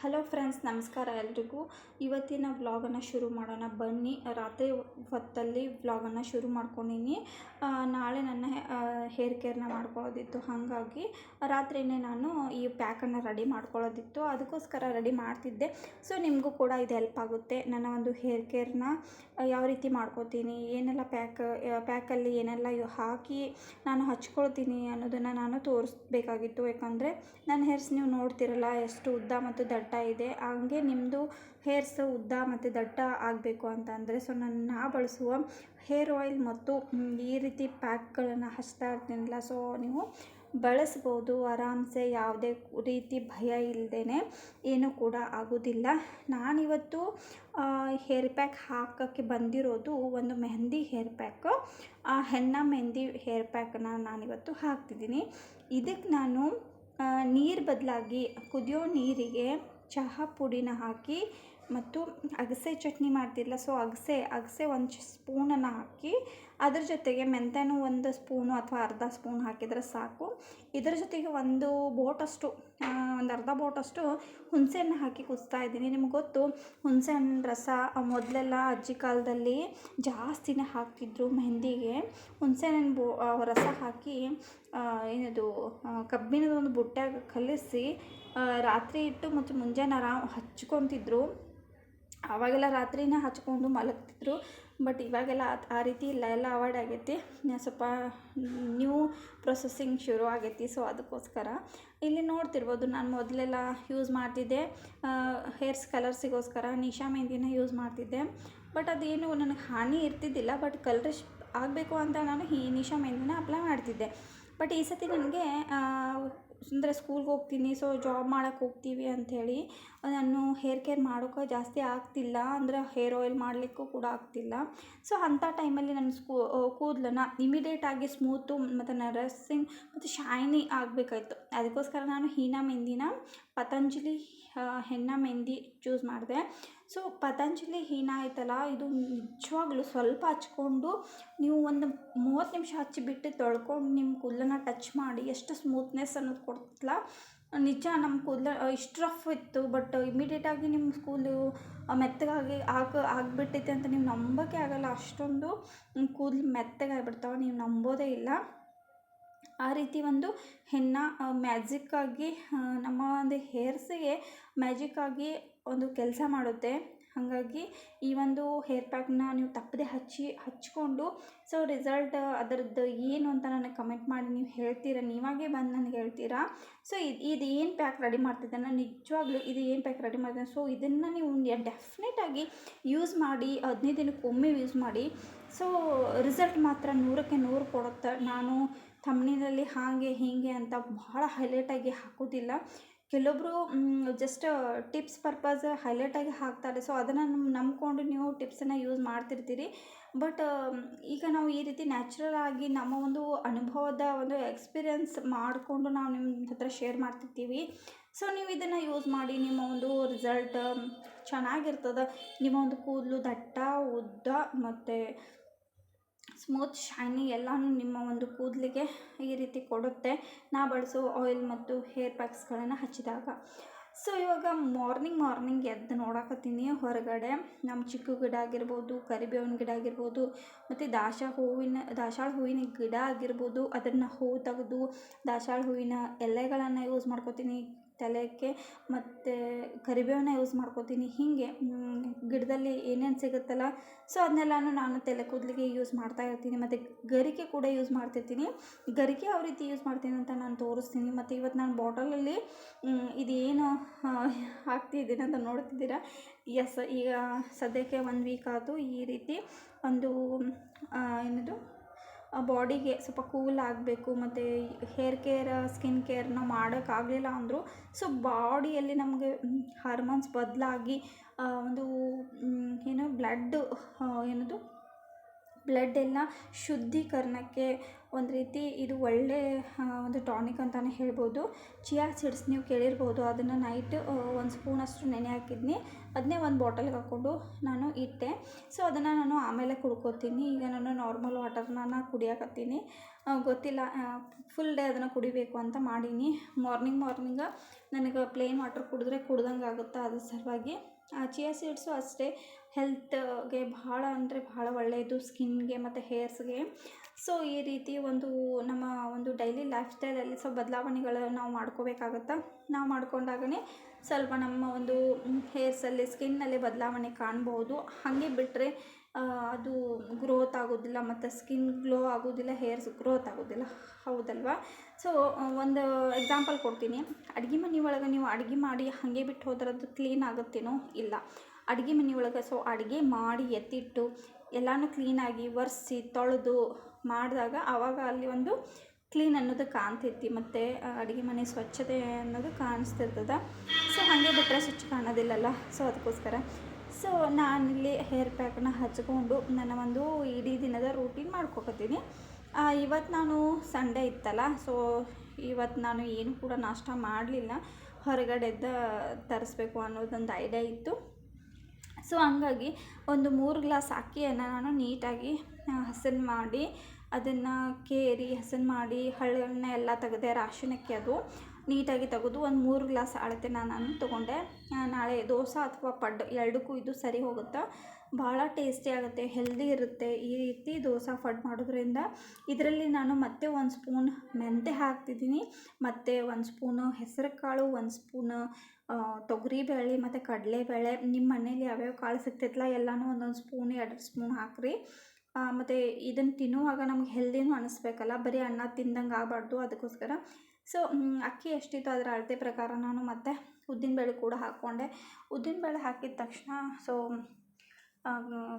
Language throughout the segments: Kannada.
ಹಲೋ ಫ್ರೆಂಡ್ಸ್, ನಮಸ್ಕಾರ ಎಲ್ರಿಗೂ. ಇವತ್ತಿನ ವ್ಲಾಗನ್ನು ಶುರು ಮಾಡೋಣ. ಬನ್ನಿ, ರಾತ್ರಿ ಹೊತ್ತಲ್ಲಿ ವ್ಲಾಗನ್ನು ಶುರು ಮಾಡ್ಕೊಂಡಿನಿ. ನಾಳೆ ನನ್ನ ಹೇರ್ ಕೇರ್ನ ಮಾಡ್ಕೊಳ್ಳೋದಿತ್ತು. ಹಾಗಾಗಿ ರಾತ್ರಿನೇ ನಾನು ಈ ಪ್ಯಾಕನ್ನು ರೆಡಿ ಮಾಡ್ಕೊಳ್ಳೋದಿತ್ತು. ಅದಕ್ಕೋಸ್ಕರ ರೆಡಿ ಮಾಡ್ತಿದ್ದೆ. ಸೊ ನಿಮಗೂ ಕೂಡ ಇದು ಹೆಲ್ಪ್ ಆಗುತ್ತೆ. ನನ್ನ ಒಂದು ಹೇರ್ ಕೇರ್ನ ಯಾವ ರೀತಿ ಮಾಡ್ಕೋತೀನಿ, ಏನೆಲ್ಲ ಪ್ಯಾಕ್ ಪ್ಯಾಕಲ್ಲಿ ಏನೆಲ್ಲ ಹಾಕಿ ನಾನು ಹಚ್ಕೊಳ್ತೀನಿ ಅನ್ನೋದನ್ನು ನಾನು ತೋರಿಸ್ಬೇಕಾಗಿತ್ತು. ಯಾಕಂದರೆ ನನ್ನ ಹೇರ್ಸ್ ನೀವು ನೋಡ್ತಿರಲ್ಲ, ಎಷ್ಟು ಉದ್ದ ಮತ್ತು ದಟ್ಟ ಇದೆ. ಹಂಗೆ ನಿಮ್ಮದು ಹೇರ್ಸ್ ಉದ್ದ ಮತ್ತು ದಟ್ಟ ಆಗಬೇಕು ಅಂತ ಅಂದರೆ ಸೊ ನಾನು, ನಾ ಬಳಸುವ ಹೇರ್ ಆಯಿಲ್ ಮತ್ತು ಈ ರೀತಿ ಪ್ಯಾಕ್ಗಳನ್ನು ಹಚ್ತಾ ಇರ್ತೀನಲ್ಲ ಸೊ ನೀವು ಬಳಸ್ಬೋದು. ಆರಾಮ್ಸೆ ಯಾವುದೇ ರೀತಿ ಭಯ ಇಲ್ಲದೇ ಏನೂ ಕೂಡ ಆಗೋದಿಲ್ಲ. ನಾನಿವತ್ತು ಹೇರ್ ಪ್ಯಾಕ್ ಹಾಕೋಕ್ಕೆ ಬಂದಿರೋದು ಒಂದು ಮೆಹಂದಿ ಹೇರ್ ಪ್ಯಾಕ್ ಆ, ಹೆಣ್ಣ ಮೆಹಂದಿ ಹೇರ್ ಪ್ಯಾಕನ್ನ ನಾನಿವತ್ತು ಹಾಕ್ತಿದ್ದೀನಿ. ಇದಕ್ಕೆ ನಾನು ನೀರು ಬದಲಾಗಿ ಕುದಿಯೋ ನೀರಿಗೆ ಚಹಾ ಪುಡಿನ ಹಾಕಿ ಮತ್ತು ಅಗಸೆ ಚಟ್ನಿ ಮಾಡ್ತಿಲ್ಲ ಸೊ ಅಗಸೆ ಅಗಸೆ ಒಂದು ಸ್ಪೂನನ್ನು ಹಾಕಿ ಅದ್ರ ಜೊತೆಗೆ ಮೆಂತ್ಯನೂ ಒಂದು ಸ್ಪೂನು ಅಥವಾ ಅರ್ಧ ಸ್ಪೂನ್ ಹಾಕಿದರೆ ಸಾಕು. ಇದರ ಜೊತೆಗೆ ಒಂದು ಬೋಟಷ್ಟು ಒಂದು ಅರ್ಧ ಬೋಟಷ್ಟು ಹುಣಸೆಹಣ್ಣು ಹಾಕಿ ಕುದಿಸ್ತಾ ಇದ್ದೀನಿ. ನಿಮ್ಗೆ ಗೊತ್ತು, ಹುಣಸೆಹಣ್ಣು ರಸ ಮೊದಲೆಲ್ಲ ಅಜ್ಜಿ ಕಾಲದಲ್ಲಿ ಜಾಸ್ತಿನೇ ಹಾಕ್ತಿದ್ರು ಮೆಹಂದಿಗೆ. ಹುಣಸೆಹಣ್ಣಿನ ಬೋ ರಸ ಹಾಕಿ ಏನದು ಕಬ್ಬಿಣದ ಒಂದು ಬುಟ್ಟ್ಯಾಗ ಕಲಿಸಿ ರಾತ್ರಿ ಇಟ್ಟು ಮತ್ತು ಮುಂಜಾನೆ ಆರಾಮ್ ಹಚ್ಕೊತಿದ್ರು. ಆವಾಗೆಲ್ಲ ರಾತ್ರಿನೇ ಹಚ್ಕೊಂಡು ಮಲಗ್ತಿದ್ರು. ಬಟ್ ಇವಾಗೆಲ್ಲ ಆ- ರೀತಿ ಇಲ್ಲ, ಎಲ್ಲ ಅವಾಯ್ಡ್ ಆಗೈತಿ. ಸ್ವಲ್ಪ ನ್ಯೂ ಪ್ರೊಸೆಸಿಂಗ್ ಶುರು ಆಗೈತಿ ಸೊ ಅದಕ್ಕೋಸ್ಕರ ಇಲ್ಲಿ ನೋಡ್ತಿರ್ಬೋದು, ನಾನು ಮೊದಲೆಲ್ಲ ಯೂಸ್ ಮಾಡ್ತಿದ್ದೆ. ಹೇರ್ಸ್ ಕಲರ್ಸಿಗೋಸ್ಕರ ನಿಶಾ ಮೆಹಂದಿನ ಯೂಸ್ ಮಾಡ್ತಿದ್ದೆ. ಬಟ್ ಅದೇನು ನನಗೆ ಹಾನಿ ಇರ್ತಿದ್ದಿಲ್ಲ, ಬಟ್ ಕಲರಿಶ್ ಆಗಬೇಕು ಅಂತ ನಾನು ಈ ನಿಶಾ ಮೆಹಂದಿನ ಅಪ್ಲೈ ಮಾಡ್ತಿದ್ದೆ. ಬಟ್ ಈ ಸತಿ ನನಗೆ ಅಂದರೆ ಸ್ಕೂಲ್ಗೆ ಹೋಗ್ತೀನಿ ಸೊ ಜಾಬ್ ಮಾಡೋಕ್ಕೆ ಹೋಗ್ತೀವಿ ಅಂಥೇಳಿ ನಾನು ಹೇರ್ ಕೇರ್ ಮಾಡೋಕ್ಕೆ ಜಾಸ್ತಿ ಆಗ್ತಿಲ್ಲ, ಅಂದರೆ ಹೇರ್ ಆಯಿಲ್ ಮಾಡಲಿಕ್ಕೂ ಕೂಡ ಆಗ್ತಿಲ್ಲ. ಸೊ ಅಂಥ ಟೈಮಲ್ಲಿ ನನ್ನ ಸ್ಕೂ ಕೂದಲನ್ನ ಇಮಿಡಿಯೇಟಾಗಿ ಸ್ಮೂತು ಮತ್ತು ನರಸಿಂಗ್ ಮತ್ತು ಶೈನಿ ಆಗಬೇಕಾಯ್ತು. ಅದಕ್ಕೋಸ್ಕರ ನಾನು ಹೀನಾ ಮೆಹಂದಿನ ಪತಂಜಲಿ ಹೆನ್ನ ಮೆಹಂದಿ ಚೂಸ್ ಮಾಡಿದೆ. ಸೊ ಪತಂಜಲಿ ಹೀನಾ ಐತಲ್ಲ ಇದು ನಿಜವಾಗ್ಲೂ ಸ್ವಲ್ಪ ಹಚ್ಕೊಂಡು ನೀವು ಒಂದು ಮೂವತ್ತು ನಿಮಿಷ ಹಚ್ಚಿಬಿಟ್ಟು ತೊಳ್ಕೊಂಡು ನಿಮ್ಮ ಕೂದಲನ್ನ ಟಚ್ ಮಾಡಿ, ಎಷ್ಟು ಸ್ಮೂತ್ನೆಸ್ ಅನ್ನೋದು ಕೊಡ್ತಲ್ಲ, ನಿಜ ನಮ್ಮ ಕೂದಲ ಇಷ್ಟು ರಫ್ ಇತ್ತು ಬಟ್ ಇಮಿಡಿಯೇಟಾಗಿ ನಿಮ್ಮ ಕೂದಲು ಮೆತ್ತಗಾಗಿ ಆಗ ಅಂತ ನೀವು ನಂಬೋಕ್ಕೆ ಆಗಲ್ಲ. ಅಷ್ಟೊಂದು ಕೂದಲು ಮೆತ್ತಗಾಗಿಬಿಡ್ತಾವೆ, ನೀವು ನಂಬೋದೇ ಇಲ್ಲ. ಆ ರೀತಿ ಒಂದು ಹೆನ್ನ ಮ್ಯಾಜಿಕ್ಕಾಗಿ ನಮ್ಮ ಒಂದು ಹೇರ್ಸಿಗೆ ಮ್ಯಾಜಿಕ್ಕಾಗಿ ಒಂದು ಕೆಲಸ ಮಾಡುತ್ತೆ. ಹಾಗಾಗಿ ಈ ಒಂದು ಹೇರ್ ಪ್ಯಾಕ್ನ ನೀವು ತಪ್ಪದೆ ಹಚ್ಚಿ, ಹಚ್ಕೊಂಡು ಸೊ ರಿಸಲ್ಟ್ ಅದರದ್ದು ಏನು ಅಂತ ನನಗೆ ಕಮೆಂಟ್ ಮಾಡಿ ನೀವು ಹೇಳ್ತೀರಾ? ನೀವಾಗೇ ಬಂದು ನನಗೆ ಹೇಳ್ತೀರಾ? ಸೊ ಇದು ಇದು ಏನು ಪ್ಯಾಕ್ ರೆಡಿ ಮಾಡ್ತಿದ್ದೆ? ನಾನು ನಿಜವಾಗ್ಲೂ ಇದು ಏನು ಪ್ಯಾಕ್ ರೆಡಿ ಮಾಡ್ತಿದ್ದೆ? ಸೊ ಇದನ್ನು ನೀವು ಡೆಫಿನೆಟಾಗಿ ಯೂಸ್ ಮಾಡಿ, ಹದಿನೈದು ದಿನಕ್ಕೊಮ್ಮೆ ಯೂಸ್ ಮಾಡಿ ಸೊ ರಿಸಲ್ಟ್ ಮಾತ್ರ ನೂರಕ್ಕೆ ನೂರು ಕೊಡುತ್ತೆ. ನಾನು ತಮ್ಮನಿನಲ್ಲಿ ಹಾಗೆ ಹೀಗೆ ಅಂತ ಭಾಳ ಹೈಲೈಟಾಗಿ ಹಾಕೋದಿಲ್ಲ ಕೆಲವೊಬ್ಬರು ಜಸ್ಟ್ ಟಿಪ್ಸ್ ಪರ್ಪಸ್ ಹೈಲೈಟಾಗಿ ಹಾಕ್ತಾರೆ. ಸೊ ಅದನ್ನು ನಂಬ್ಕೊಂಡು ನೀವು ಟಿಪ್ಸನ್ನು ಯೂಸ್ ಮಾಡ್ತಿರ್ತೀರಿ. ಬಟ್ ಈಗ ನಾವು ಈ ರೀತಿ ನ್ಯಾಚುರಲ್ ಆಗಿ ನಮ್ಮ ಒಂದು ಅನುಭವದ ಒಂದು ಎಕ್ಸ್ಪೀರಿಯನ್ಸ್ ಮಾಡಿಕೊಂಡು ನಾವು ನಿಮ್ಮ ಹತ್ರ ಶೇರ್ ಮಾಡ್ತಿರ್ತೀವಿ. ಸೊ ನೀವು ಇದನ್ನು ಯೂಸ್ ಮಾಡಿ, ನಿಮ್ಮ ಒಂದು ರಿಸಲ್ಟ್ ಚೆನ್ನಾಗಿರ್ತದೆ. ನಿಮ್ಮ ಒಂದು ಕೂದಲು ದಟ್ಟ ಮತ್ತು ಸ್ಮೂತ್, ಶೈನಿ ಎಲ್ಲನೂ ನಿಮ್ಮ ಒಂದು ಕೂದಲಿಗೆ ಈ ರೀತಿ ಕೊಡುತ್ತೆ. ನಾ ಬಳಸೋ ಆಯಿಲ್ ಮತ್ತು ಹೇರ್ ಪ್ಯಾಕ್ಸ್ಗಳನ್ನು ಹಚ್ಚಿದಾಗ. ಸೊ, ಇವಾಗ ಮಾರ್ನಿಂಗ್ ಮಾರ್ನಿಂಗ್ ಎದ್ದು ನೋಡಕತ್ತೀನಿ. ಹೊರಗಡೆ ನಮ್ಮ ಚಿಕ್ಕು ಗಿಡ ಆಗಿರ್ಬೋದು, ಕರಿಬೇವಿನ ಗಿಡ ಆಗಿರ್ಬೋದು, ಮತ್ತು ದಾಸ ಹೂವಿನ ದಾಸಾಳ ಹೂವಿನ ಗಿಡ ಆಗಿರ್ಬೋದು, ಅದನ್ನು ಹೂ ತೆಗೆದು ದಾಸಾಳ ಹೂವಿನ ಎಲೆಗಳನ್ನು ಯೂಸ್ ಮಾಡ್ಕೋತೀನಿ. ತಲೆಗೆ ಮತ್ತು ಕರಿಬೇವನ್ನ ಯೂಸ್ ಮಾಡ್ಕೊತೀನಿ. ಹೀಗೆ ಗಿಡದಲ್ಲಿ ಏನೇನು ಸಿಗುತ್ತಲ್ಲ ಸೊ ಅದನ್ನೆಲ್ಲನೂ ನಾನು ತಲೆ ಕೂದಲಿಗೆ ಯೂಸ್ ಮಾಡ್ತಾ ಇರ್ತೀನಿ. ಮತ್ತು ಗರಿಕೆ ಕೂಡ ಯೂಸ್ ಮಾಡ್ತಿರ್ತೀನಿ. ಗರಿಕೆ ಯಾವ ರೀತಿ ಯೂಸ್ ಮಾಡ್ತೀನಿ ಅಂತ ನಾನು ತೋರಿಸ್ತೀನಿ. ಮತ್ತು ಇವತ್ತು ನಾನು ಬಾಟಲಲ್ಲಿ ಇದೇನು ಹಾಕ್ತಿದ್ದೀನಿ ಅಂತ ನೋಡ್ತಿದ್ದೀರಾ? ಎಸ್ ಈಗ ಸದ್ಯಕ್ಕೆ ಒಂದು ವೀಕ್ ಆಯಿತು. ಈ ರೀತಿ ಒಂದು ಏನದು? ಬಾಡಿಗೆ ಸ್ವಲ್ಪ ಕೂಲ್ ಆಗಬೇಕು, ಮತ್ತು ಹೇರ್ ಕೇರ್ ಸ್ಕಿನ್ ಕೇರ್ ನಾವು ಮಾಡೋಕ್ಕಾಗಲಿಲ್ಲ ಅಂದರೂ. ಸೊ ಬಾಡಿಯಲ್ಲಿ ನಮಗೆ ಹಾರ್ಮೋನ್ಸ್ ಬದಲಾಗಿ ಒಂದು ಏನು ಬ್ಲಡ್ ಏನದು ಬ್ಲಡ್ ಎಲ್ಲ ಶುದ್ಧೀಕರಣಕ್ಕೆ ಒಂದು ರೀತಿ ಇದು ಒಳ್ಳೆ ಒಂದು ಟಾನಿಕ್ ಅಂತಲೇ ಹೇಳ್ಬೋದು. ಚಿಯಾ ಸೀಡ್ಸ್ ನೀವು ಕೇಳಿರ್ಬೋದು. ಅದನ್ನು ನೈಟ್ ಒಂದು ಸ್ಪೂನಷ್ಟು ನೆನೆ ಹಾಕಿದ್ನಿ. ಅದನ್ನೇ ಒಂದು ಬಾಟಲ್ಗೆ ಹಾಕ್ಕೊಂಡು ನಾನು ಇಟ್ಟೆ. ಸೊ ಅದನ್ನು ನಾನು ಆಮೇಲೆ ಕುಡ್ಕೋತೀನಿ. ಈಗ ನಾನು ನಾರ್ಮಲ್ ವಾಟರ್ನ ಕುಡಿಯಕತ್ತೀನಿ. ಗೊತ್ತಿಲ್ಲ ಫುಲ್ ಡೇ ಅದನ್ನು ಕುಡಿಬೇಕು ಅಂತ ಮಾಡೀನಿ. ಮಾರ್ನಿಂಗ್ ಮಾರ್ನಿಂಗ ನನಗೆ ಪ್ಲೇನ್ ವಾಟರ್ ಕುಡಿದ್ರೆ ಕುಡ್ದಂಗೆ ಆಗುತ್ತೆ ಅದ್ರ ಸಲುವಾಗಿ ಚಿಯಾ ಸೀಡ್ಸು ಅಷ್ಟೇ. ಹೆಲ್ತ್ಗೆ ಭಾಳ ಅಂದರೆ ಭಾಳ ಒಳ್ಳೆಯದು ಸ್ಕಿನ್ಗೆ ಮತ್ತು ಹೇರ್ಸ್ಗೆ. ಸೊ, ಈ ರೀತಿ ಒಂದು ನಮ್ಮ ಒಂದು ಡೈಲಿ ಲೈಫ್ ಸ್ಟೈಲಲ್ಲಿ ಸೊ, ಬದಲಾವಣೆಗಳನ್ನು ನಾವು ಮಾಡ್ಕೋಬೇಕಾಗತ್ತೆ? ನಾವು ಮಾಡ್ಕೊಂಡಾಗನೇ ಸ್ವಲ್ಪ ನಮ್ಮ ಒಂದು ಹೇರ್ಸಲ್ಲಿ, ಸ್ಕಿನ್ನಲ್ಲಿ ಬದಲಾವಣೆ ಕಾಣ್ಬೋದು. ಹಾಗೆ ಬಿಟ್ಟರೆ ಅದು ಗ್ರೋತ್ ಆಗೋದಿಲ್ಲ ಮತ್ತು ಸ್ಕಿನ್ ಗ್ಲೋ ಆಗೋದಿಲ್ಲ ಹೇರ್ಸ್ ಗ್ರೋತ್ ಆಗೋದಿಲ್ಲ. ಹೌದಲ್ವಾ? ಸೊ ಒಂದು ಎಕ್ಸಾಂಪಲ್ ಕೊಡ್ತೀನಿ. ಅಡುಗೆ ಮನೆ ಒಳಗೆ ನೀವು ಅಡುಗೆ ಮಾಡಿ ಹಾಗೆ ಬಿಟ್ಟು ಹೋದ್ರೆ ಅದು ಕ್ಲೀನ್ ಆಗುತ್ತೇನೋ ಇಲ್ಲ. ಅಡುಗೆ ಮನೆ ಒಳಗೆ ಸೊ ಅಡುಗೆ ಮಾಡಿ ಎತ್ತಿಟ್ಟು ಎಲ್ಲನೂ ಕ್ಲೀನಾಗಿ ಒರೆಸಿ ತೊಳೆದು ಮಾಡಿದಾಗ ಆವಾಗ ಅಲ್ಲಿ ಒಂದು ಕ್ಲೀನ್ ಅನ್ನೋದು ಕಾಣ್ತೈತಿ. ಮತ್ತು ಅಡುಗೆ ಮನೆ ಸ್ವಚ್ಛತೆ ಅನ್ನೋದು ಕಾಣಿಸ್ತಿರ್ತದೆ. ಸೊ ಹಾಗೆ ಬಿಟ್ಟರೆ ಸ್ವಚ್ಛ ಕಾಣೋದಿಲ್ಲಲ್ಲ. ಸೊ ಅದಕ್ಕೋಸ್ಕರ. ಸೊ ನಾನಿಲ್ಲಿ ಹೇರ್ ಪ್ಯಾಕ್ನ ಹಚ್ಕೊಂಡು ನನ್ನ ಒಂದು ಇಡೀ ದಿನದ ರೂಟೀನ್ ಮಾಡ್ಕೊಕತ್ತೀನಿ. ಇವತ್ತು ನಾನು ಸಂಡೇ ಇತ್ತಲ್ಲ ಸೊ ಇವತ್ತು ನಾನು ಏನು ಕೂಡ ನಾಷ್ಟ ಮಾಡಲಿಲ್ಲ. ಹೊರಗಡೆದ ತರಿಸ್ಬೇಕು ಅನ್ನೋದೊಂದು ಐಡಿಯಾ ಇತ್ತು. ಸೊ ಹಂಗಾಗಿ ಒಂದು ಮೂರು ಗ್ಲಾಸ್ ಅಕ್ಕಿಯನ್ನು ನಾನು ನೀಟಾಗಿ ಹಸನ್ ಮಾಡಿ, ಅದನ್ನು ಕೇರಿ, ಹಸನ್ ಮಾಡಿ, ಹಳ್ಳನ್ನ ಎಲ್ಲ ತೆಗೆದೆ ರಾಶನಕ್ಕೆ ಅದು. ನೀಟಾಗಿ ತೆಗೆದು ಒಂದು ಮೂರು ಗ್ಲಾಸ್ ಅಳತೆ ನಾನು ತೊಗೊಂಡೆ. ನಾಳೆ ದೋಸೆ ಅಥವಾ ಪಡ್ ಎರಡಕ್ಕೂ ಇದು ಸರಿ ಹೋಗುತ್ತೆ. ಭಾಳ ಟೇಸ್ಟಿ ಆಗುತ್ತೆ, ಹೆಲ್ದಿ ಇರುತ್ತೆ ಈ ರೀತಿ ದೋಸೆ ಫಡ್ ಮಾಡೋದ್ರಿಂದ. ಇದರಲ್ಲಿ ನಾನು ಮತ್ತೆ ಒಂದು ಸ್ಪೂನ್ ಮೆಂತೆ ಹಾಕ್ತಿದ್ದೀನಿ, ಮತ್ತು ಒಂದು ಸ್ಪೂನು ಹೆಸರು ಕಾಳು ಒಂದು ಸ್ಪೂನು ತೊಗರಿಬೇಳೆ, ಮತ್ತು ಕಡಲೆಬೇಳೆ. ನಿಮ್ಮ ಮನೇಲಿ ಯಾವ್ಯಾವ ಕಾಳು ಸಿಗ್ತೈತಲ್ಲ ಎಲ್ಲನೂ ಒಂದೊಂದು ಸ್ಪೂನ್, ಎರಡು ಸ್ಪೂನ್ ಹಾಕಿರಿ. ಮತ್ತು ಇದನ್ನು ತಿನ್ನುವಾಗ ನಮ್ಗೆ ಹೆಲ್ದಿನೂ ಅನಿಸ್ಬೇಕಲ್ಲ, ಬರೀ ಅನ್ನ ತಿಂದಂಗೆ ಆಗಬಾರ್ದು. ಅದಕ್ಕೋಸ್ಕರ ಸೊ ಅಕ್ಕಿ ಎಷ್ಟಿತ್ತು ಅದರ ಅಳತೆ ಪ್ರಕಾರ ನಾನು ಮತ್ತು ಉದ್ದಿನಬೇಳೆ ಕೂಡ ಹಾಕ್ಕೊಂಡೆ. ಉದ್ದಿನಬೇಳೆ ಹಾಕಿದ ತಕ್ಷಣ ಸೊ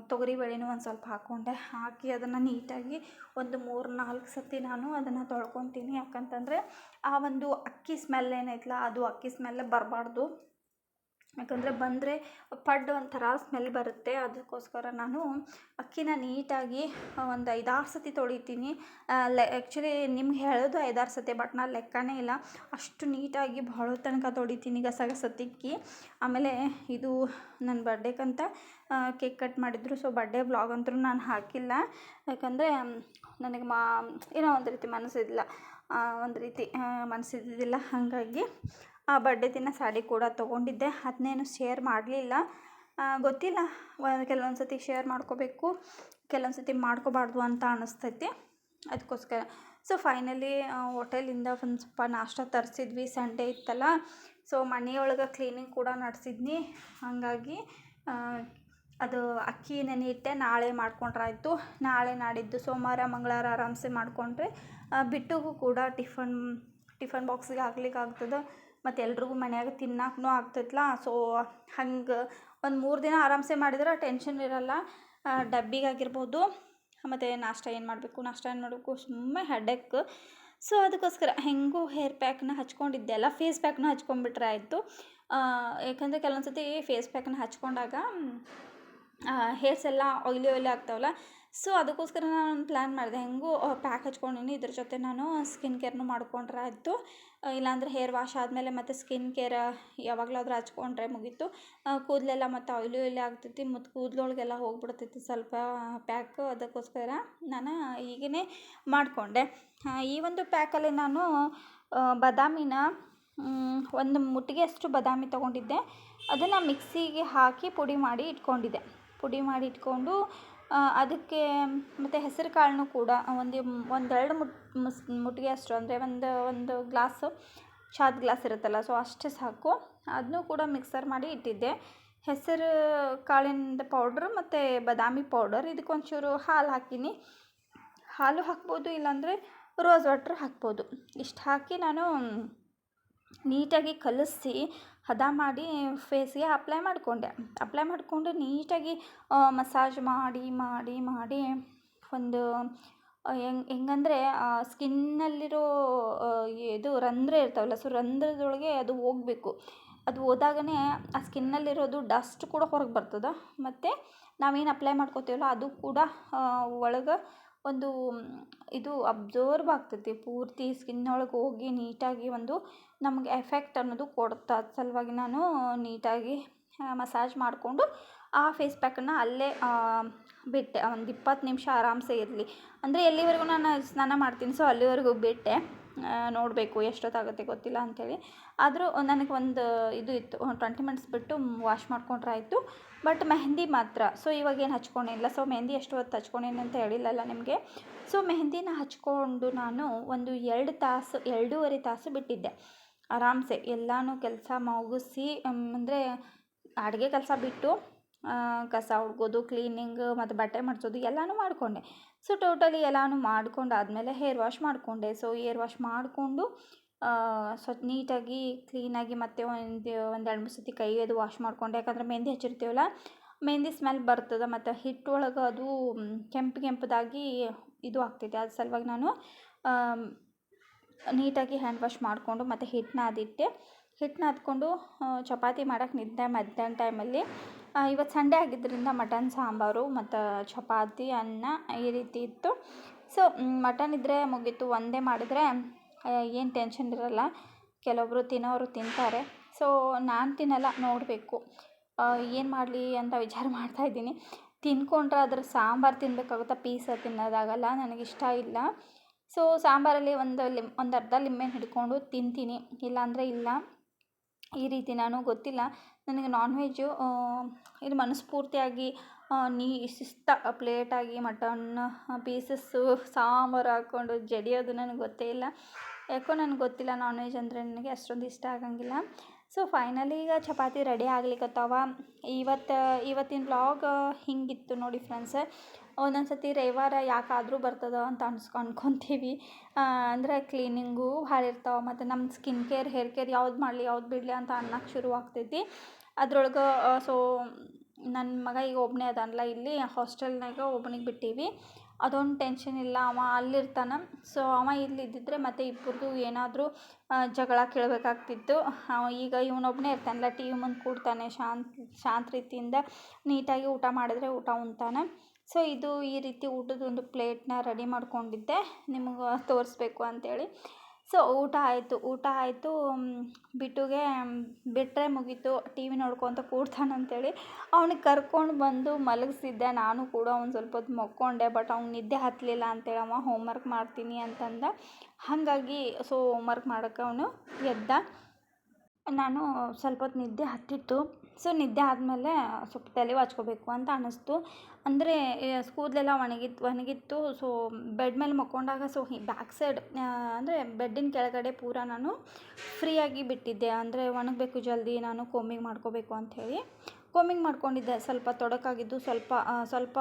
ತೊಗರಿಬೇಳೆನೂ ಒಂದು ಸ್ವಲ್ಪ ಹಾಕ್ಕೊಂಡೆ. ಹಾಕಿ ಅದನ್ನು ನೀಟಾಗಿ ಒಂದು ಮೂರು ನಾಲ್ಕು ಸತಿ ನಾನು ಅದನ್ನು ತೊಳ್ಕೊತೀನಿ. ಯಾಕಂತಂದರೆ ಆ ಒಂದು ಅಕ್ಕಿ ಸ್ಮೆಲ್ ಏನೈತಲ್ಲ ಅದು ಅಕ್ಕಿ ಸ್ಮೆಲ್ ಬರಬಾರ್ದು. ಯಾಕಂದರೆ ಬಂದರೆ ಪಡ್ಡು ಒಂಥರ ಸ್ಮೆಲ್ ಬರುತ್ತೆ. ಅದಕ್ಕೋಸ್ಕರ ನಾನು ಅಕ್ಕಿನ ನೀಟಾಗಿ ಒಂದು ಐದಾರು ಸತಿ ತೊಳಿತೀನಿ. ಲೆ ಆ್ಯಕ್ಚುಲಿ ನಿಮ್ಗೆ ಹೇಳೋದು ಐದಾರು ಸತಿ ಬಟ್ ನಾನು ಲೆಕ್ಕನೇ ಇಲ್ಲ. ಅಷ್ಟು ನೀಟಾಗಿ ಭಾಳ ತನಕ ತೊಳಿತೀನಿ ಗಸ ತಿಕ್ಕಿ ಆಮೇಲೆ ಇದು ನನ್ನ ಬರ್ಡೇಗಂತ ಕೇಕ್ ಕಟ್ ಮಾಡಿದ್ರು. ಸೊ ಬರ್ಡೇ ಬ್ಲಾಗ್ ಅಂತೂ ನಾನು ಹಾಕಿಲ್ಲ. ಯಾಕಂದರೆ ನನಗೆ ಮಾ, ಏನೋ ಒಂದು ರೀತಿ ಮನಸ್ಸಿಲ್ಲ ಒಂದು ರೀತಿ ಮನಸ್ಸಿದ್ದಿಲ್ಲ. ಹಾಗಾಗಿ ಆ ಬರ್ಡೇ ದಿನ ಸ್ಯಾರಿ ಕೂಡ ತೊಗೊಂಡಿದ್ದೆ. ಅದನ್ನೇನು ಶೇರ್ ಮಾಡಲಿಲ್ಲ. ಗೊತ್ತಿಲ್ಲ. ಕೆಲವೊಂದು ಸತಿ ಶೇರ್ ಮಾಡ್ಕೋಬೇಕು ಕೆಲವೊಂದು ಸತಿ ಮಾಡ್ಕೋಬಾರ್ದು ಅಂತ ಅನಿಸ್ತೈತಿ. ಅದಕ್ಕೋಸ್ಕರ ಸೊ ಫೈನಲಿ ಹೋಟೆಲಿಂದ ಒಂದು ಸ್ವಲ್ಪ ನಾಷ್ಟ ತರಿಸಿದ್ವಿ. ಸಂಡೇ ಇತ್ತಲ್ಲ. ಸೊ ಮನೆಯೊಳಗೆ ಕ್ಲೀನಿಂಗ್ ಕೂಡ ನಡೆಸಿದ್ನಿ. ಹಾಗಾಗಿ ಅದು ಅಕ್ಕಿ ನೆನೆ ಇಟ್ಟೆ ನಾಳೆ ಮಾಡ್ಕೊಂಡ್ರಾಯ್ತು. ನಾಳೆ ನಾಡಿದ್ದು ಸೋಮವಾರ, ಮಂಗಳವಾರ ಆರಾಮ್ಸೆ ಮಾಡಿಕೊಂಡ್ರೆ ಬಿಟ್ಟುಗೂ ಕೂಡ ಟಿಫನ್ ಟಿಫನ್ ಬಾಕ್ಸಿಗೆ ಹಾಕ್ಲಿಕ್ಕೆ ಆಗ್ತದೆ ಮತ್ತು ಎಲ್ರಿಗೂ ಮನ್ಯಾಗ ತಿನ್ನಕ್ಕೂ ಆಗ್ತೈತಲ್ಲ ಸೊ ಹಂಗೆ ಒಂದು ಮೂರು ದಿನ ಆರಾಮ್ಸೆ ಮಾಡಿದ್ರೆ ಟೆನ್ಷನ್ ಇರಲ್ಲ. ಡಬ್ಬಿಗಾಗಿರ್ಬೋದು, ಮತ್ತು ನಾಷ್ಟ ಏನು ಮಾಡಬೇಕು, ನಾಷ್ಟ ಏನು ಮಾಡಬೇಕು ಸುಮ್ಮನೆ ಹೆಡ್ಡೇಕ್ ಸೊ ಅದಕ್ಕೋಸ್ಕರ ಹೆಂಗೂ ಹೇರ್ ಪ್ಯಾಕ್ನ ಹಚ್ಕೊಂಡಿದ್ದೆ ಅಲ್ಲ ಫೇಸ್ ಪ್ಯಾಕ್ನ ಹಚ್ಕೊಂಡ್ಬಿಟ್ರೆ ಆಯಿತು. ಯಾಕಂದರೆ ಕೆಲವೊಂದು ಸತಿ ಫೇಸ್ ಪ್ಯಾಕ್ನ ಹಚ್ಕೊಂಡಾಗ ಹೇರ್ಸ್ ಎಲ್ಲ ಆಯ್ಲಿ ಆಯ್ಲಿ ಆಗ್ತಾವಲ್ಲ ಸೊ ಅದಕ್ಕೋಸ್ಕರ ನಾನು ಪ್ಲ್ಯಾನ್ ಮಾಡಿದೆ, ಹೆಂಗೂ ಪ್ಯಾಕ್ ಹಚ್ಕೊಂಡಿನಿ, ಇದ್ರ ಜೊತೆ ನಾನು ಸ್ಕಿನ್ ಕೇರ್ನು ಮಾಡ್ಕೊಂಡ್ರೆ ಆಯಿತು. ಇಲ್ಲಾಂದರೆ ಹೇರ್ ವಾಶ್ ಆದಮೇಲೆ ಮತ್ತು ಸ್ಕಿನ್ ಕೇರ್ ಯಾವಾಗಲಾದ್ರೂ ಹಚ್ಕೊಂಡ್ರೆ ಮುಗೀತು. ಕೂದಲೆಲ್ಲ ಮತ್ತು ಆಯ್ಲಿ ಆಯ್ಲಿ ಆಗ್ತೈತಿ, ಮತ್ತು ಕೂದಲೊಳಗೆಲ್ಲ ಹೋಗ್ಬಿಡ್ತೈತಿ ಸ್ವಲ್ಪ ಪ್ಯಾಕ್. ಅದಕ್ಕೋಸ್ಕರ ನಾನು ಈಗೇ ಮಾಡಿಕೊಂಡೆ. ಈ ಒಂದು ಪ್ಯಾಕಲ್ಲಿ ನಾನು ಬಾದಾಮಿನ ಒಂದು ಮುಟ್ಟಿಗೆಯಷ್ಟು ಬಾದಾಮಿ ತೊಗೊಂಡಿದ್ದೆ. ಅದನ್ನು ಮಿಕ್ಸಿಗೆ ಹಾಕಿ ಪುಡಿ ಮಾಡಿ ಇಟ್ಕೊಂಡಿದ್ದೆ. ಪುಡಿ ಮಾಡಿ ಇಟ್ಕೊಂಡು ಅದಕ್ಕೆ ಮತ್ತು ಹೆಸರು ಕಾಳನ್ನು ಕೂಡ ಒಂದು ಒಂದೆರಡು ಮುಟ್ ಮುಸ್ ಮುಟ್ಟಿಗೆ ಅಷ್ಟು, ಅಂದರೆ ಒಂದು ಒಂದು ಗ್ಲಾಸು ಚಾದ ಗ್ಲಾಸ್ ಇರುತ್ತಲ್ಲ, ಸೊ ಅಷ್ಟೇ ಸಾಕು. ಅದನ್ನೂ ಕೂಡ ಮಿಕ್ಸರ್ ಮಾಡಿ ಇಟ್ಟಿದ್ದೆ. ಹೆಸರು ಕಾಳಿಂದು ಪೌಡ್ರ್ ಮತ್ತು ಬಾದಾಮಿ ಪೌಡರ್ ಇದಕ್ಕೊಂಚೂರು ಹಾಲು ಹಾಕೀನಿ. ಹಾಲು ಹಾಕ್ಬೋದು, ಇಲ್ಲಾಂದರೆ ರೋಸ್ ವಾಟ್ರ್ ಹಾಕ್ಬೋದು. ಇಷ್ಟು ಹಾಕಿ ನಾನು ನೀಟಾಗಿ ಕಲಸಿ ಹದ ಮಾಡಿ ಫೇಸ್ಗೆ ಅಪ್ಲೈ ಮಾಡಿಕೊಂಡೆ. ಅಪ್ಲೈ ಮಾಡಿಕೊಂಡು ನೀಟಾಗಿ ಮಸಾಜ್ ಮಾಡಿ ಮಾಡಿ ಮಾಡಿ ಒಂದು ಹೆಂಗ್, ಹೆಂಗಂದರೆ ಸ್ಕಿನ್ನಲ್ಲಿರೋ ಇದು ರಂಧ್ರ ಇರ್ತಾವಲ್ಲ ಸೊ ರಂಧ್ರದೊಳಗೆ ಅದು ಹೋಗಬೇಕು. ಅದು ಹೋದಾಗನೇ ಆ ಸ್ಕಿನ್ನಲ್ಲಿರೋದು ಡಸ್ಟ್ ಕೂಡ ಹೊರಗೆ ಬರ್ತದೆ. ಮತ್ತು ನಾವೇನು ಅಪ್ಲೈ ಮಾಡ್ಕೋತೀವಲ್ಲ, ಅದು ಕೂಡ ಒಳಗೆ ಒಂದು ಇದು ಅಬ್ಸರ್ವ್ ಆಗ್ತೈತಿ. ಪೂರ್ತಿ ಸ್ಕಿನ್ ಒಳಗೆ ಹೋಗಿ ನೀಟಾಗಿ ಒಂದು ನಮಗೆ ಎಫೆಕ್ಟ್ ಅನ್ನೋದು ಕೊಡುತ್ತೆ. ಅದ್ರ ಸಲುವಾಗಿ ನಾನು ನೀಟಾಗಿ ಮಸಾಜ್ ಮಾಡಿಕೊಂಡು ಆ ಫೇಸ್ ಪ್ಯಾಕನ್ನು ಅಲ್ಲೇ ಬಿಟ್ಟೆ. ಒಂದು ಇಪ್ಪತ್ತು ನಿಮಿಷ ಆರಾಮ್ಸೆ ಇರಲಿ. ಅಂದರೆ ಎಲ್ಲಿವರೆಗೂ ನಾನು ಸ್ನಾನ ಮಾಡ್ತೀನಿ ಸೊ ಅಲ್ಲಿವರೆಗೂ ಬಿಟ್ಟೆ. ನೋಡಬೇಕು ಎಷ್ಟೊತ್ತಾಗುತ್ತೆ ಗೊತ್ತಿಲ್ಲ ಅಂಥೇಳಿ. ಆದರೂ ನನಗೆ ಒಂದು ಇದು ಇತ್ತು ಟ್ವೆಂಟಿ ಮಿನಿಟ್ಸ್ ಬಿಟ್ಟು ವಾಶ್ ಮಾಡ್ಕೊಂಡ್ರೆ ಆಯಿತು. ಬಟ್ ಮೆಹಂದಿ ಮಾತ್ರ. ಸೊ ಇವಾಗ ಏನು ಹಚ್ಕೊಂಡಿಲ್ಲ. ಸೊ ಮೆಹಂದಿ ಎಷ್ಟು ಹೊತ್ತು ಹಚ್ಕೊಂಡೀನಿ ಅಂತ ಹೇಳಿಲ್ಲಲ್ಲ ನಿಮಗೆ. ಸೊ ಮೆಹಂದಿನ ಹಚ್ಕೊಂಡು ನಾನು ಒಂದು ಎರಡು ತಾಸು, ಎರಡೂವರೆ ತಾಸು ಬಿಟ್ಟಿದ್ದೆ. ಆರಾಮ್ಸೆ. ಎಲ್ಲನೂ ಕೆಲಸ ಮುಗಿಸಿ, ಅಂದರೆ ಅಡುಗೆ ಕೆಲಸ ಬಿಟ್ಟು ಕಸ ಒಡ್ಗೋದು ಕ್ಲೀನಿಂಗ್ ಮತ್ತು ಬಟ್ಟೆ ಮಾಡಿಸೋದು ಎಲ್ಲನೂ ಮಾಡಿಕೊಂಡೆ. ಸೊ ಟೋಟಲಿ ಎಲ್ಲನೂ ಮಾಡ್ಕೊಂಡಾದಮೇಲೆ ಹೇರ್ ವಾಶ್ ಮಾಡಿಕೊಂಡೆ. ಸೊ ಹೇರ್ ವಾಶ್ ಮಾಡಿಕೊಂಡು ಸ್ವಲ್ಪ ನೀಟಾಗಿ ಕ್ಲೀನಾಗಿ ಮತ್ತೆ ಒಂದು, ಒಂದೆರಡು ಮೂರು ಸತಿ ಕೈ ಅದು ವಾಶ್ ಮಾಡಿಕೊಂಡೆ. ಯಾಕಂದ್ರೆ ಮೆಹಂದಿ ಹಚ್ಚಿರ್ತೀವಲ್ಲ, ಮೆಹಂದಿ ಸ್ಮೆಲ್ ಬರ್ತದೆ ಮತ್ತು ಹಿಟ್ಟೊಳಗೆ ಅದು ಕೆಂಪು ಕೆಂಪದಾಗಿ ಇದು ಆಗ್ತೈತೆ. ಅದ್ರ ಸಲುವಾಗಿ ನಾನು ನೀಟಾಗಿ ಹ್ಯಾಂಡ್ ವಾಶ್ ಮಾಡಿಕೊಂಡು ಮತ್ತು ಹಿಟ್ಟನ್ನ ಅದಿಟ್ಟೆ, ಹಿಟ್ಟನ್ನ ಅದ್ಕೊಂಡು ಚಪಾತಿ ಮಾಡೋಕ್ಕೆ ನಿದ್ದೆ ಮಧ್ಯಾಹ್ನ ಟೈಮಲ್ಲಿ ಇವತ್ತು ಸಂಡೇ ಆಗಿದ್ದರಿಂದ ಮಟನ್ ಸಾಂಬಾರು ಮತ್ತು ಚಪಾತಿ, ಅನ್ನ ಈ ರೀತಿ ಇತ್ತು. ಸೊ ಮಟನ್ ಇದ್ದರೆ ಮುಗೀತು. ಒಂದೇ ಮಾಡಿದರೆ ಏನು ಟೆನ್ಷನ್ ಇರೋಲ್ಲ. ಕೆಲವೊಬ್ಬರು ತಿನ್ನೋರು ತಿಂತಾರೆ. ಸೊ ನಾನು ತಿನ್ನಲ್ಲ, ನೋಡಬೇಕು. ಏನು ಮಾಡಲಿ ಅಂತ ವಿಚಾರ ಮಾಡ್ತಾಯಿದ್ದೀನಿ ತಿನ್ಕೊಂಡ್ರೆ ಅದ್ರ ಸಾಂಬಾರು ತಿನ್ನಬೇಕಾಗುತ್ತಾ ಪೀಸ ತಿನ್ನೋದಾಗಲ್ಲ, ನನಗಿಷ್ಟ ಇಲ್ಲ. ಸೊ ಸಾಂಬಾರಲ್ಲಿ ಒಂದು ಲಿಮ್, ಒಂದು ಅರ್ಧ ಲಿಂಬೆ ಹಿಡ್ಕೊಂಡು ತಿಂತೀನಿ. ಇಲ್ಲಾಂದರೆ ಇಲ್ಲ. ಈ ರೀತಿ ನಾನು ಗೊತ್ತಿಲ್ಲ. ನನಗೆ ನಾನ್ ವೆಜ್ಜು ಇದು ಮನಸ್ಫೂರ್ತಿಯಾಗಿ ನೀ, ಶಿಸ್ತ, ಪ್ಲೇಟಾಗಿ ಮಟನ್ ಪೀಸಸ್ಸು ಸಾಂಬಾರು ಹಾಕ್ಕೊಂಡು ಜಡಿಯೋದು ನನಗೆ ಗೊತ್ತೇ ಇಲ್ಲ. ಯಾಕೋ ನನಗೆ ಗೊತ್ತಿಲ್ಲ ನಾನ್ ವೆಜ್ ಅಂದರೆ ನನಗೆ ಅಷ್ಟೊಂದು ಇಷ್ಟ ಆಗಂಗಿಲ್ಲ. ಸೊ ಫೈನಲಿ ಈಗ ಚಪಾತಿ ರೆಡಿ ಆಗ್ಲಿಕ್ಕೆ ಇವತ್ತು, ಇವತ್ತಿನ ಬ್ಲಾಗ್ ಹಿಂಗಿತ್ತು ನೋಡಿ ಫ್ರೆಂಡ್ಸ್ ಒಂದೊಂದು ಸತಿ ರವಿವಾರ ಯಾಕಾದರೂ ಬರ್ತದ ಅಂತ ಅನ್ಸ್ಕೊ ಅನ್ಕೊತೀವಿ. ಅಂದರೆ ಕ್ಲೀನಿಂಗು ಭಾಳ ಇರ್ತಾವೆ ಮತ್ತು ನಮ್ಮ ಸ್ಕಿನ್ ಕೇರ್ ಹೇರ್ ಕೇರ್ ಯಾವ್ದು ಮಾಡಲಿ, ಯಾವ್ದು ಬಿಡಲಿ ಅಂತ ಅನ್ನಕ್ಕೆ ಶುರು ಆಗ್ತೈತಿ. ಅದ್ರೊಳಗೆ ಸೊ ನನ್ನ ಮಗ ಈಗ ಒಬ್ಬನೇ ಅದಾನಲ್ಲ ಇಲ್ಲಿ ಹಾಸ್ಟೆಲ್ನಾಗ ಒಬ್ಬನಿಗೆ ಬಿಟ್ಟೀವಿ. ಅದೊಂದು ಟೆನ್ಷನ್ ಇಲ್ಲ. ಅವ ಅಲ್ಲಿರ್ತಾನೆ. ಸೊ ಅವ ಇಲ್ಲಿ ಮತ್ತೆ ಇಬ್ಬರದು ಏನಾದರೂ ಜಗಳ ಕೇಳಬೇಕಾಗ್ತಿತ್ತು. ಈಗ ಇವನೊಬ್ಬನೇ ಇರ್ತಾನಲ್ಲ ಟಿ ವಿ ಮುಂದೆ ಕೂಡ್ತಾನೆ ಶಾಂತ ಶಾಂತ ರೀತಿಯಿಂದ ನೀಟಾಗಿ ಊಟ ಮಾಡಿದ್ರೆ ಊಟ ಉಣ್ತಾನೆ ಸೊ ಇದು ಈ ರೀತಿ ಊಟದ ಒಂದು ಪ್ಲೇಟ್ನ ರೆಡಿ ಮಾಡ್ಕೊಂಡಿದ್ದೆ. ನಿಮಗೆ ತೋರಿಸ್ಬೇಕು ಅಂಥೇಳಿ ಸೊ ಊಟ ಆಯಿತು ಊಟ ಆಯಿತು ಬಿಟ್ಟುಗೆ ಬಿಟ್ಟರೆ ಮುಗೀತು ಟಿ ವಿ ನೋಡ್ಕೊತ ಕೂಡ್ತಾನೆ ಅಂತೇಳಿ ಅವ್ನಿಗೆ ಕರ್ಕೊಂಡು ಬಂದು ಮಲಗಿಸಿದ್ದೆ. ನಾನು ಕೂಡ ಅವ್ನು ಸ್ವಲ್ಪ ಹೊತ್ತು ಮಲ್ಕೊಂಡೆ ಬಟ್ ಅವ್ನು ನಿದ್ದೆ ಹತ್ತಲಿಲ್ಲ ಅಂತೇಳಿ ಅವ ಹೋಮ್ವರ್ಕ್ ಮಾಡ್ತೀನಿ ಅಂತಂದ. ಹಾಗಾಗಿ ಸೊ ಹೋಮ್ವರ್ಕ್ ಮಾಡೋಕೆ ಅವನು ಎದ್ದ. ನಾನು ಸ್ವಲ್ಪ ಹೊತ್ತು ನಿದ್ದೆ ಹತ್ತಿತ್ತು. ಸೊ ನಿದ್ದೆ ಆದಮೇಲೆ ಸ್ವಲ್ಪ ತಲೆ ಬಾಚ್ಕೋಬೇಕು ಅಂತ ಅನ್ನಿಸ್ತು. ಅಂದರೆ ಕೂದಲೆಲ್ಲ ಒಣಗಿತ್ತು ಒಣಗಿತ್ತು. ಸೊ, ಬೆಡ್ ಮೇಲೆ ಮಕ್ಕೊಂಡಾಗ, ಸೊ ಬ್ಯಾಕ್ ಸೈಡ್ ಅಂದರೆ ಬೆಡ್ಡಿನ ಕೆಳಗಡೆ ಪೂರ ನಾನು ಫ್ರೀಯಾಗಿ ಬಿಟ್ಟಿದ್ದೆ. ಅಂದರೆ ಒಣಗಬೇಕು ಜಲ್ದಿ, ನಾನು ಕೋಮಿಂಗ್ ಮಾಡ್ಕೋಬೇಕು ಅಂಥೇಳಿ ಕೋಮಿಂಗ್ ಮಾಡ್ಕೊಂಡಿದ್ದೆ. ಸ್ವಲ್ಪ ತೊಡಕಾಗಿದ್ದು, ಸ್ವಲ್ಪ ಸ್ವಲ್ಪ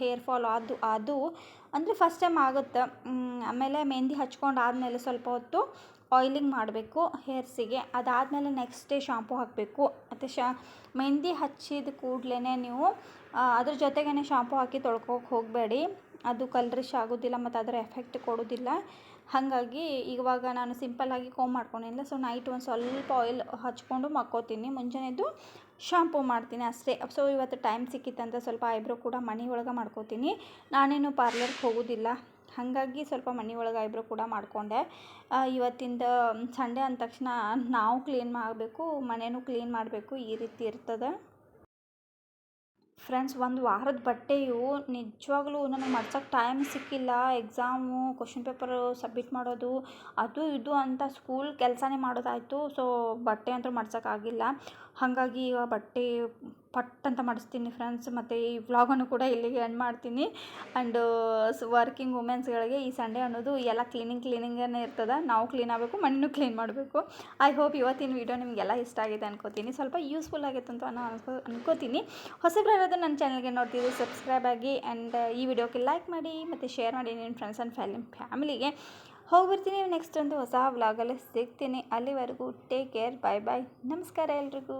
ಹೇರ್ ಫಾಲ್ ಅದು ಅದು ಅಂದರೆ ಫಸ್ಟ್ ಟೈಮ್ ಆಗುತ್ತೆ. ಆಮೇಲೆ ಮೆಹಂದಿ ಹಚ್ಕೊಂಡು ಆದಮೇಲೆ ಸ್ವಲ್ಪ ಹೊತ್ತು ಆಯ್ಲಿಂಗ್ ಮಾಡಬೇಕು, ಹೇರ್ಸಿಗೆ. ಅದಾದಮೇಲೆ ನೆಕ್ಸ್ಟ್ ಡೇ ಶಾಂಪು ಹಾಕಬೇಕು. ಮತ್ತು ಶಾ, ಮೆಹಂದಿ ಹಚ್ಚಿದ ಕೂಡಲೇ ನೀವು ಅದ್ರ ಜೊತೆಗೇ ಶಾಂಪು ಹಾಕಿ ತೊಳ್ಕೊಕ್ಕೆ ಹೋಗಬೇಡಿ. ಅದು ಕಲ್ರಿಶ್ ಆಗೋದಿಲ್ಲ ಮತ್ತು ಅದರ ಎಫೆಕ್ಟ್ ಕೊಡೋದಿಲ್ಲ. ಹಾಗಾಗಿ ಇವಾಗ ನಾನು ಸಿಂಪಲ್ಲಾಗಿ ಕೋಮ್ ಮಾಡ್ಕೊಂಡಿಲ್ಲ ಸೊ ನೈಟ್ ಒಂದು ಸ್ವಲ್ಪ ಆಯಿಲ್ ಹಚ್ಕೊಂಡು ಮಕ್ಕೋತೀನಿ. ಮುಂಜಾನೆದ್ದು ಶಾಂಪು ಮಾಡ್ತೀನಿ ಅಷ್ಟೇ. ಸೊ ಇವತ್ತು ಟೈಮ್ ಸಿಕ್ಕಿತ್ತಂತ ಸ್ವಲ್ಪ ಐಬ್ರೋ ಕೂಡ ಮನೆ ಒಳಗೆ ಮಾಡ್ಕೋತೀನಿ. ನಾನೇನು ಪಾರ್ಲರ್ಗೆ ಹೋಗೋದಿಲ್ಲ. ಹಾಗಾಗಿ ಸ್ವಲ್ಪ ಮನೆ ಒಳಗೆ ಐಬ್ರೋ ಕೂಡ ಮಾಡಿಕೊಂಡೆ. ಇವತ್ತಿಂದ ಸಂಡೇ ಅಂದ ತಕ್ಷಣ ನಾವು ಕ್ಲೀನ್ ಮಾಡಬೇಕು ಮನೆಯೂ ಕ್ಲೀನ್ ಮಾಡಬೇಕು ಈ ರೀತಿ ಇರ್ತದೆ. ಫ್ರೆಂಡ್ಸ್ ಒಂದು ವಾರದ ಬಟ್ಟೆಯು ನಿಜವಾಗ್ಲೂ ನನಗೆ ಮಡ್ಸೋಕ್ಕೆ ಟೈಮ್ ಸಿಕ್ಕಿಲ್ಲ. ಎಕ್ಸಾಮು ಕ್ವಶನ್ ಪೇಪರು ಸಬ್ಮಿಟ್ ಮಾಡೋದು, ಅದು ಇದು ಅಂತ ಸ್ಕೂಲ್ ಕೆಲಸನೇ ಮಾಡೋದಾಯಿತು. ಸೊ ಬಟ್ಟೆ ಅಂತೂ ಮಡ್ಸೋಕ್ಕಾಗಿಲ್ಲ ಹಾಗಾಗಿ ಬಟ್ಟೆ ಪಟ್ ಅಂತ ಮಾಡಿಸ್ತೀನಿ ಫ್ರೆಂಡ್ಸ್ ಮತ್ತು ಈ ವ್ಲಾಗನ್ನು ಕೂಡ ಇಲ್ಲಿಗೆ ಎಂಡ್ ಮಾಡ್ತೀನಿ. ಆ್ಯಂಡ್ ವರ್ಕಿಂಗ್ ವುಮೆನ್ಸ್ಗಳಿಗೆ ಈ ಸಂಡೇ ಅನ್ನೋದು ಎಲ್ಲ ಕ್ಲೀನಿಂಗ್ ಕ್ಲೀನಿಂಗೇ ಇರ್ತದೆ. ನಾವು ಕ್ಲೀನ್ ಆಗಬೇಕು ಮಣ್ಣು ಕ್ಲೀನ್ ಮಾಡಬೇಕು. ಐ ಹೋಪ್ ಇವತ್ತಿನ ವೀಡಿಯೋ ನಿಮಗೆಲ್ಲ ಇಷ್ಟ ಆಗಿದೆ ಅನ್ಕೋತೀನಿ. ಸ್ವಲ್ಪ ಯೂಸ್ಫುಲ್ ಆಗಿತ್ತು ಅಂತ ನಾನು ಅನ್ಕೋ, ಅನ್ಕೋತೀನಿ. ಹೊಸಬ್ರಾರೋದು ನನ್ನ ಚಾನಲ್ಗೆ ನೋಡ್ತಿದ್ದು ಸಬ್ಸ್ಕ್ರೈಬ್ ಆಗಿ ಆ್ಯಂಡ್ ಈ ವಿಡಿಯೋಕ್ಕೆ ಲೈಕ್ ಮಾಡಿ, ಮತ್ತು ಶೇರ್ ಮಾಡಿ ನಿಮ್ಮ ಫ್ರೆಂಡ್ಸ್ ಆ್ಯಂಡ್ ಫ್ಯಾಮಿಲಿ ಫ್ಯಾಮಿಲಿಗೆ ಹೋಗ್ಬಿಡ್ತೀನಿ ನೆಕ್ಸ್ಟ್ ಒಂದು ಹೊಸ ವ್ಲಾಗಲ್ಲಿ ಸಿಗ್ತೀನಿ. ಅಲ್ಲಿವರೆಗೂ ಟೇಕ್ ಕೇರ್ ಬಾಯ್ ಬಾಯ್ ನಮಸ್ಕಾರ ಎಲ್ರಿಗೂ.